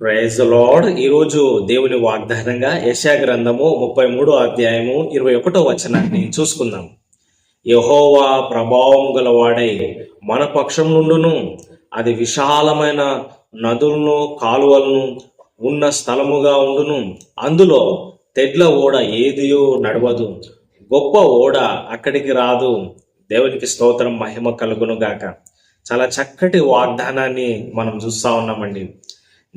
Praise lord ఈరోజు దేవుని వాగ్దానంగా యశా గ్రంథము ముప్పై మూడో అధ్యాయము ఇరవై ఒకటో వచనాన్ని చూసుకుందాం. యహోవా ప్రభావం గలవాడై మన పక్షం నుండును అది విశాలమైన నదులను కాలువలను ఉన్న స్థలముగా ఉండును. అందులో తెడ్ల ఓడ ఏదియో నడవదు గొప్ప ఓడ అక్కడికి రాదు. దేవునికి స్తోత్రం మహిమ కలుగును గాక చాలా చక్కటి వాగ్దానాన్ని మనం చూస్తా ఉన్నామండి.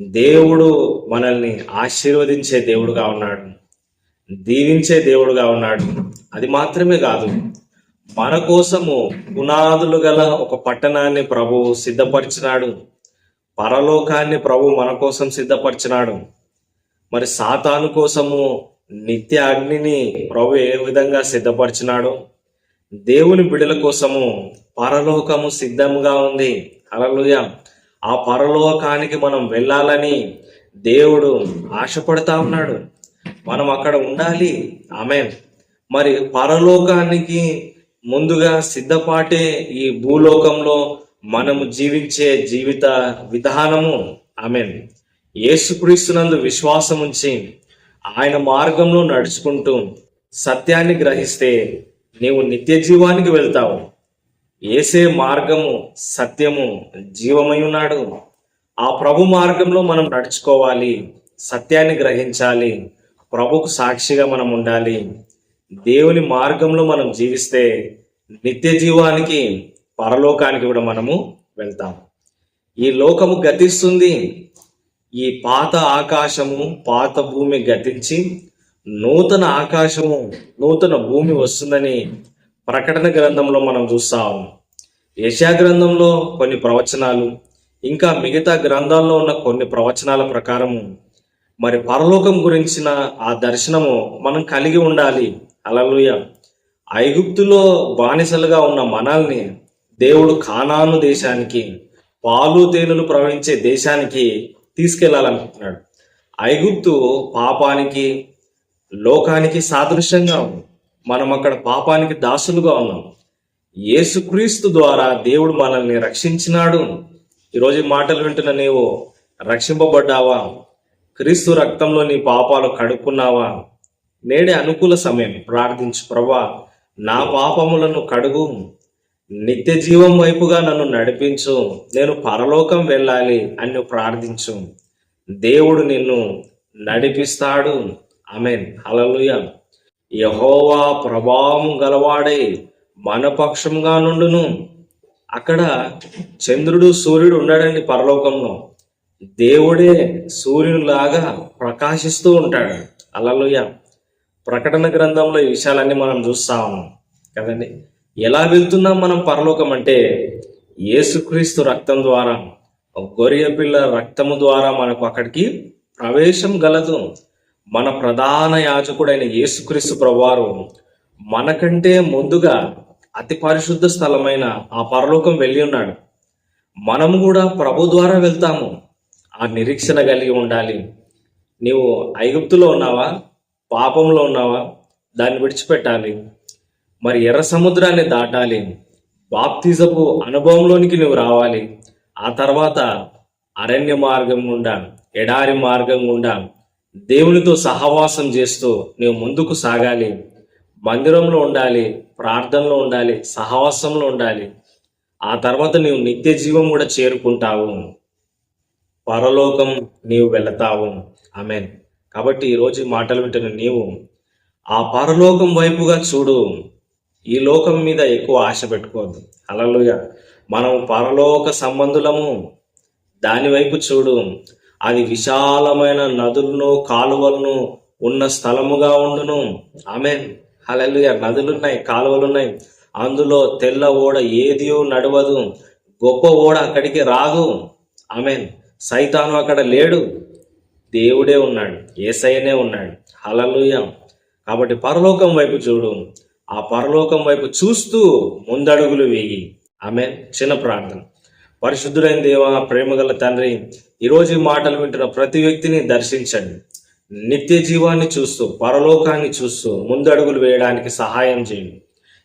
దేవుడు మనల్ని ఆశీర్వదించే దేవుడుగా ఉన్నాడు. దీవించే దేవుడుగా ఉన్నాడు. అది మాత్రమే కాదు మన కోసము పునాదులు గల ఒక పట్టణాన్ని ప్రభువు సిద్ధపరిచినాడు. పరలోకాన్ని ప్రభు మన కోసం సిద్ధపరిచినాడు. మరి సాతాను కోసము నిత్య అగ్నిని ప్రభు ఏ విధంగా సిద్ధపరిచినాడు? దేవుని బిడల కోసము పరలోకము సిద్ధంగా ఉంది. హల్లెలూయ. ఆ పరలోకానికి మనం వెళ్ళాలని దేవుడు ఆశపడతా ఉన్నాడు. మనం అక్కడ ఉండాలి. ఆమె మరి పరలోకానికి ముందుగా సిద్ధపాటే ఈ భూలోకంలో మనము జీవించే జీవిత విధానము. ఆమె యేసుక్రీస్తునందు విశ్వాసం ఉంచి ఆయన మార్గంలో నడుచుకుంటూ సత్యాన్ని గ్రహిస్తే నీవు నిత్య జీవానికి వెళ్తావు. ఏసే మార్గము సత్యము జీవమై ఉన్నాడు ఆ ప్రభు మార్గంలో మనం నడుచుకోవాలి సత్యాన్ని గ్రహించాలి ప్రభుకు సాక్షిగా మనం ఉండాలి. దేవుని మార్గంలో మనం జీవిస్తే నిత్య జీవానికి పరలోకానికి కూడా మనము వెళ్తాం. ఈ లోకము గతిస్తుంది. ఈ పాత ఆకాశము పాత భూమి గతించి నూతన ఆకాశము నూతన భూమి వస్తుందని ప్రకటన గ్రంథంలో మనం చూస్తాం యశా గ్రంథంలో కొన్ని ప్రవచనాలు ఇంకా మిగతా గ్రంథాల్లో ఉన్న కొన్ని ప్రవచనాల ప్రకారము మరి పరలోకం గురించిన ఆ దర్శనము మనం కలిగి ఉండాలి. అలలుయ ఐగుప్తులో బానిసలుగా ఉన్న మనల్ని దేవుడు కానాను దేశానికి పాలు తేనెలు ప్రవహించే దేశానికి తీసుకెళ్ళాలనుకుంటున్నాడు. ఐగుప్తు పాపానికి లోకానికి సాదృశ్యంగా ఉంది. మనం అక్కడ పాపానికి దాసులుగా ఉన్నాం. యేసుక్రీస్తు ద్వారా దేవుడు మనల్ని రక్షించినాడు. ఈరోజు మాటలు వింటున్న నీవు రక్షింపబడ్డావా? క్రీస్తు రక్తంలో నీ పాపాలు కడుక్కున్నావా? నేడే అనుకూల సమయం. ప్రార్థించు ప్రభా నా పాపములను కడుగు. నిత్య జీవం వైపుగా నన్ను నడిపించు. నేను పరలోకం వెళ్ళాలి అని ప్రార్థించు. దేవుడు నిన్ను నడిపిస్తాడు. ఆమెన్. హల్లెలూయా. యహోవా ప్రభావం గలవాడై మన పక్షంగా నుండును. అక్కడ చంద్రుడు సూర్యుడు ఉన్నాడండి పరలోకంలో. దేవుడే సూర్యునిలాగా ప్రకాశిస్తూ ఉంటాడు. అలలుయ ప్రకటన గ్రంథంలో ఈ విషయాలన్నీ మనం చూస్తా ఉన్నాం. కదండి? ఎలా వెళ్తున్నాం మనం పరలోకం అంటే యేసుక్రీస్తు రక్తం ద్వారా గొరియ పిల్ల రక్తము ద్వారా మనకు అక్కడికి ప్రవేశం గలదు. మన ప్రధాన యాజకుడైన యేసుక్రీస్తు ప్రభువారు మనకంటే ముందుగా అతి పరిశుద్ధ స్థలమైన ఆ పరలోకం వెళ్ళి ఉన్నాడు. మనము కూడా ప్రభు ద్వారా వెళ్తాము. ఆ నిరీక్షణ కలిగి ఉండాలి. నీవు ఐగుప్తులో ఉన్నావా? పాపంలో ఉన్నావా? దాన్ని విడిచిపెట్టాలి. మరి ఎర్ర సముద్రాన్ని దాటాలి. బాప్తిజపు అనుభవంలోనికి నువ్వు రావాలి. ఆ తర్వాత అరణ్య మార్గం గుండా ఎడారి మార్గం గుండా దేవునితో సహవాసం చేస్తూ నువ్వు ముందుకు సాగాలి. మందిరంలో ఉండాలి ప్రార్థనలో ఉండాలి సహవాసంలో ఉండాలి. ఆ తర్వాత నీవు నిత్య జీవం కూడా చేరుకుంటావు. పరలోకం నీవు వెళతావు. ఆమెన్. కాబట్టి ఈరోజు మాటలు వింటున్న నీవు ఆ పరలోకం వైపుగా చూడు. ఈ లోకం మీద ఎక్కువ ఆశ పెట్టుకోవద్దు. అలలుగా మనం పరలోక సంబంధులము. దాని వైపు చూడు. అది విశాలమైన నదులను కాలువలను ఉన్న స్థలముగా ఉండును. ఆమె హలలుగా నదులున్నాయి కాలువలున్నాయి. అందులో తెల్ల ఓడ ఏదియో నడవదు. గొప్ప ఓడ అక్కడికి రాదు. ఆమెన్. సైతాను అక్కడ లేడు. దేవుడే ఉన్నాడు. ఏసైనే ఉన్నాడు. హలలుయ కాబట్టి పరలోకం వైపు చూడు. ఆ పరలోకం వైపు చూస్తూ ముందడుగులు వేయి. ఆమె చిన్న ప్రార్థన. పరిశుద్ధుడైన దేవ ప్రేమగల తండ్రి ఈరోజు ఈ మాటలు వింటున్న ప్రతి వ్యక్తిని దర్శించండి. నిత్య జీవాన్ని చూస్తూ పరలోకాన్ని చూస్తూ ముందడుగులు వేయడానికి సహాయం చేయండి.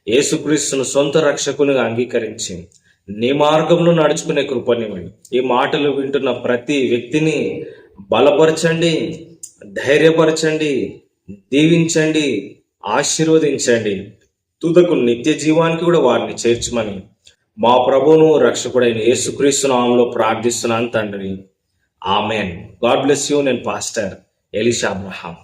యేసుక్రీస్తును సొంత రక్షకునిగా అంగీకరించి నీ మార్గంలో నడుచుకునే కృపనివ్వండి. ఈ మాటలు వింటున్న ప్రతి వ్యక్తిని బలపరచండి ధైర్యపరచండి దీవించండి ఆశీర్వదించండి. తుదకు నిత్య జీవానికి కూడా వారిని చేర్చమని మా ప్రభువును రక్షకుడైన యేసుక్రీస్తు నామంలో ప్రార్థిస్తున్నాను తండ్రి. Amen. God bless you and Pastor Elisha Abraham.